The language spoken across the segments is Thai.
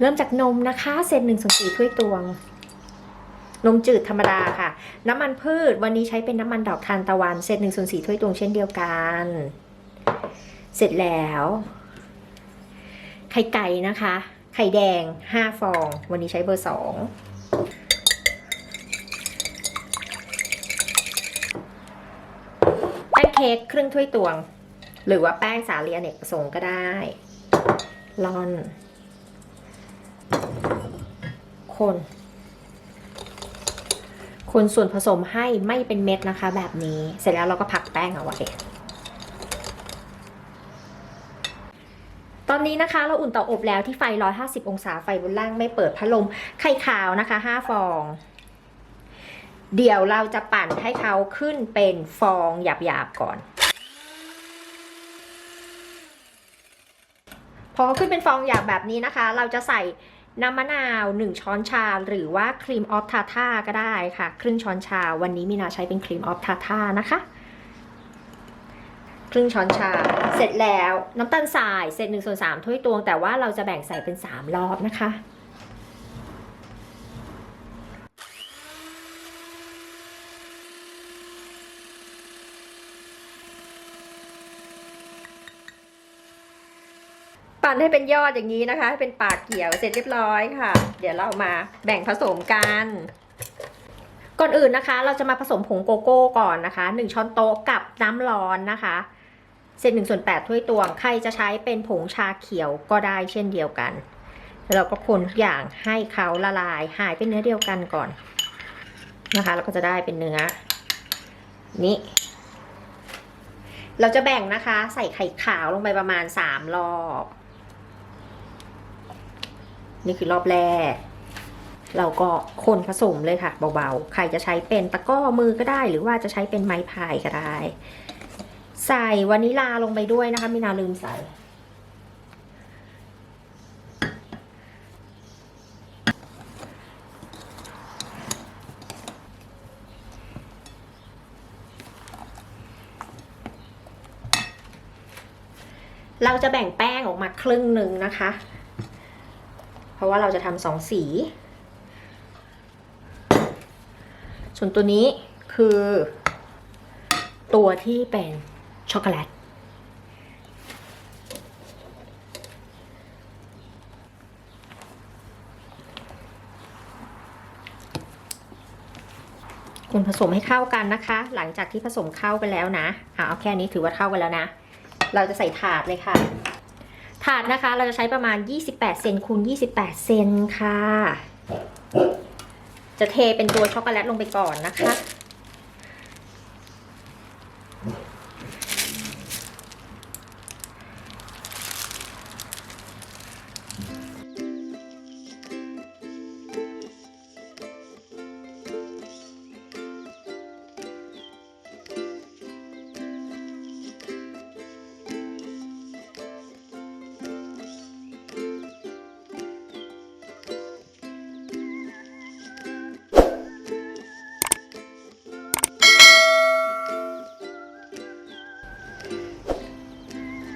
เริ่มจากนมนะคะเศษหนึ่งส่วนสี่ถ้วยตวง นมจืดธรรมดาค่ะ น้ำมันพืชวันนี้ใช้เป็นน้ำมันดอกทานตะวันเศษหนึ่งส่วนสี่ถ้วยตวงเช่นเดียวกัน เสร็จแล้ว ไข่ไก่นะคะ ไข่แดงห้าฟอง วันนี้ใช้เบอร์สองแป้งเค้กครึ่งถ้วยตวง หรือว่าแป้งสาลีอเนกประสงค์ก็ได้ร่อน คน คนส่วนผสมให้ไม่เป็นเม็ดนะคะ แบบนี้ เสร็จแล้วเราก็พักแป้งเอาไว้ตอนนี้นะคะเราอุ่นเตาอบแล้วที่ไฟ 150 องศาไฟบนล่างไม่เปิดพัดลม ไข่ขาวนะคะ 5 ฟอง เดี๋ยวเราจะปั่นให้เขาขึ้นเป็นฟองหยาบๆก่อน พอขึ้นเป็นฟองหยาบแบบนี้นะคะ เราจะใส่น้ำมะนาว 1 ช้อนชา หรือว่าครีมออฟทาท่าก็ได้ค่ะ ครึ่งช้อนชา วันนี้มีนาใช้เป็นครีมออฟทาท่านะคะ ครึ่งช้อนชา เสร็จแล้วน้ำตาลทรายเศษหนึ่งส่วนสามถ้วยตวง แต่ว่าเราจะแบ่งใส่เป็น 3 รอบนะคะ ปั่นให้เป็นยอดอย่างนี้นะคะให้เป็นปากเกี่ยวเสร็จเรียบร้อยค่ะ เดี๋ยวเรามาแบ่งผสมกัน ก่อนอื่นนะคะ เราจะมาผสมผงโกโก้ก่อนนะคะ 1 ช้อนโต๊ะกับน้ำร้อนนะคะเศษหนึ่งส่วนแปดถ้วยตวง ใครจะใช้เป็นผงชาเขียวก็ได้เช่นเดียวกัน แล้วเราก็คนทุกอย่างให้เขาละลาย หายเป็นเนื้อเดียวกันก่อนนะคะ เราก็จะได้เป็นเนื้อ นี้ เราจะแบ่งนะคะ ใส่ไข่ขาวลงไปประมาณสามรอบ นี่คือรอบแรก เราก็คนผสมเลยค่ะเบาๆ ใครจะใช้เป็นตะก้อมือก็ได้ หรือว่าจะใช้เป็นไม้พายก็ได้ ใส่วานิลาลงไปด้วยนะคะมินาลืมใส่เราจะแบ่งแป้งออกมาครึ่งหนึ่งนะคะ เพราะว่าเราจะทำสองสี ส่วนตัวนี้คือ ตัวที่เป็นช็อกโกแลตคุณผสมให้เข้ากันนะคะ หลังจากที่ผสมเข้ากันแล้วนะอะเอาแค่นี้ถือว่าเข้ากันแล้วนะ เราจะใส่ถาดเลยค่ะ ถาดนะคะเราจะใช้ประมาณ 28 เซนคูณ 28 เซนค่ะ จะเทเป็นตัวช็อกโกแลตลงไปก่อนนะคะ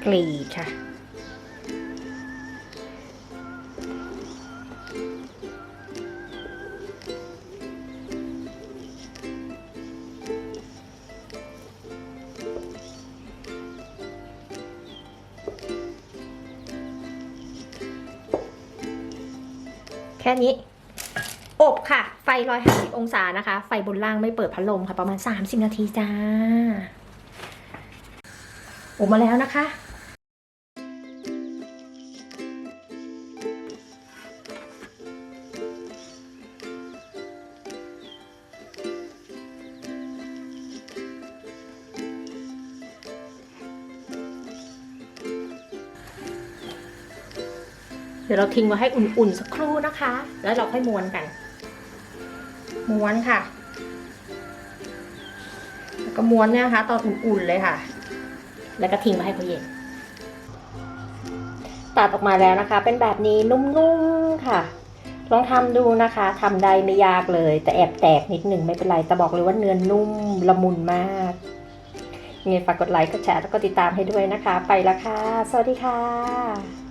กรีดค่ะ แค่นี้อบค่ะ ไฟ 150 องศานะคะ ไฟบนล่างไม่เปิดพัดลมค่ะ ประมาณ 30 นาทีจ้า อบมาแล้วนะคะ ดี๋ยวเราทิ้งไว้ให้อุ่นๆสักครู่นะคะ แล้วเราค่อยม้วนกัน ม้วนค่ะ แล้วก็ม้วนเนี่ยนะคะตอนอุ่นๆเลยค่ะ แล้วก็ทิ้งไว้ให้เขาเย็น ตัดออกมาแล้วนะคะ เป็นแบบนี้นุ่มๆค่ะ ลองทำดูนะคะ ทำได้ไม่ยากเลย แต่แอบแตกนิดหนึ่งไม่เป็นไร แต่บอกเลยว่าเนื้อนุ่มละมุนมากยังไงฝากกดไลค์ กดแชร์ แล้วก็ติดตามให้ด้วยนะคะ ไปละค่ะ สวัสดีค่ะ